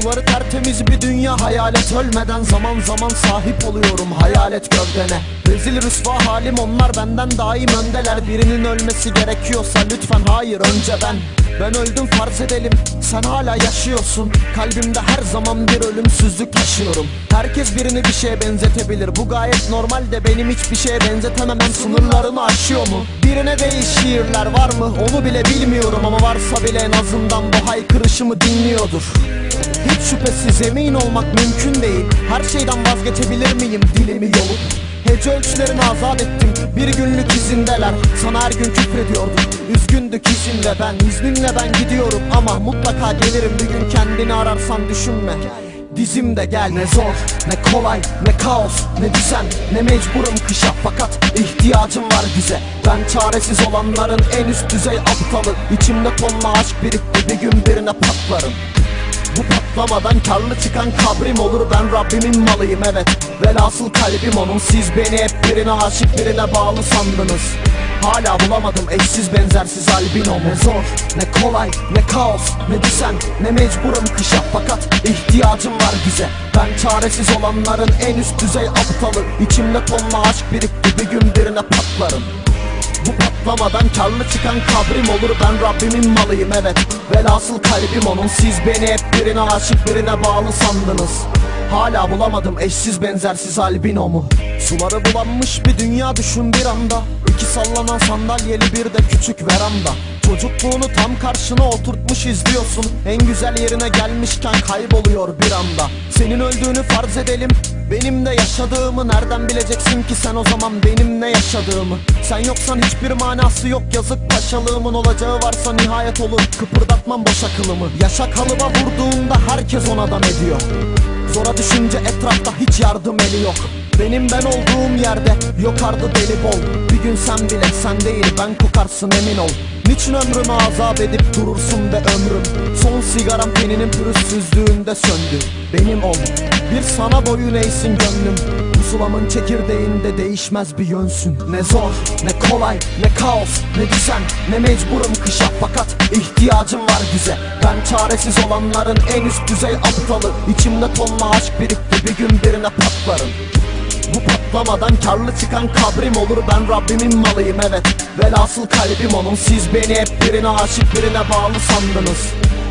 Suları tertemiz bir dünya hayalet ölmeden Zaman zaman sahip oluyorum. Hayalet gövdene Rezil rüsva halim onlar benden daim öndeler. Birinin ölmesi gerekiyorsa lütfen hayır önce ben. Ben öldüm farz edelim sen hala yaşıyorsun. Kalbimde her zaman bir ölümsüzlük taşıyorum Herkes birini bir şeye benzetebilir. Bu gayet normal de benim hiçbir şeye benzetemem. Ben sınırlarını aşıyor mu? Birine değil şiirler var mı? Onu bile bilmiyorum ama varsa bile en azından bu haykırışımı dinliyordur. Hiç şüphesiz emin olmak mümkün değil. Her şeyden vazgeçebilir miyim? Dilimi yolup Hece ölçülerini azat ettim. Bir günlük izindeler. Sana her gün küfrediyordum. Üzgündük izinle ben İzninle ben gidiyorum. Ama mutlaka gelirim. Bir gün kendini ararsan düşünme. Dizimde gel ne zor ne kolay ne kaos ne düzen. Ne mecburum kışa. Fakat ihtiyacım var bize. Ben çaresiz olanların en üst düzey aptalı. İçimde tonla aşk birikti. Bir gün birine patlarım bu patlamadan karlı çıkan kabrim olur. Ben Rabbimin malıyım evet. Velhasıl kalbim onun. Siz beni hep birine aşık birine bağlı sandınız. Hala bulamadım eşsiz benzersiz albinomu Ne zor ne kolay ne kaos ne düzen. Ne mecburum kışa Fakat ihtiyacım var bize. Ben çaresiz olanların en üst düzey aptalı. İçimde tonla aşk birikti bir gün birine patlarım bu patlamadan karlı çıkan kabrim olur. Ben Rabbimin malıyım evet. Velhasıl kalbim onun. Siz beni hep birine aşık birine bağlı sandınız. Hala bulamadım eşsiz benzersiz albinomu. Suları bulanmış bir dünya düşün bir anda. İki sallanan sandalyeli bir de küçük veranda Çocukluğunu tam karşına oturtmuş izliyorsun. En güzel yerine gelmişken kayboluyor bir anda. Senin öldüğünü farz edelim. Benim de yaşadığımı nereden bileceksin ki sen o zaman benim ne yaşadığımı? Sen yoksan hiçbir manası yok. Yazık paşalığımın olacağı varsa nihayet olur. Kıpırdatmam boş akılımı. Yaşa kalıba vurduğunda herkes onadan ediyor. Zora düşünce etrafta hiç yardım eli yok benim ben olduğum yerde yok ardı deli bol Bir gün sen bile sen değil ben kokarsın emin ol. Niçin ömrümü azap edip durursun be ömrüm? Son sigaram teninin pürüzsüzlüğünde söndü. Benim ol. Bir sana boyun eğsin gönlüm. Pusulamın çekirdeğinde değişmez bir yönsün. Ne zor ne kolay ne kaos ne düzen. Ne mecburum kışa fakat ihtiyacım var bize. Ben çaresiz olanların en üst düzey aptalı. İçimde tonla aşk birikti bir gün birine patlarım bu patlamadan karlı çıkan kabrim olur. Ben Rabbimin malıyım evet. Velhasıl kalbim onun. Siz beni hep birine aşık birine bağlı sandınız.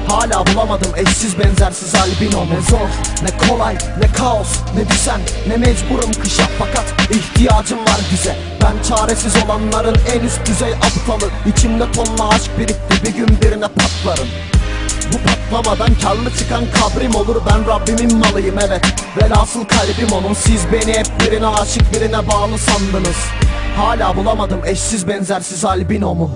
Hala bulamadım eşsiz benzersiz albinomu. Ne zor ne kolay ne kaos ne düzen Ne mecburum kışa fakat ihtiyacım var bize. Ben çaresiz olanların en üst düzey aptalı. İçimde tonla aşk birikti bir gün birine patlarım bu patlamadan karlı çıkan kabrim olur. Ben Rabbimin malıyım evet. Velhasıl kalbim onun. Siz beni hep birine aşık birine bağlı sandınız. Hala bulamadım eşsiz benzersiz albinomu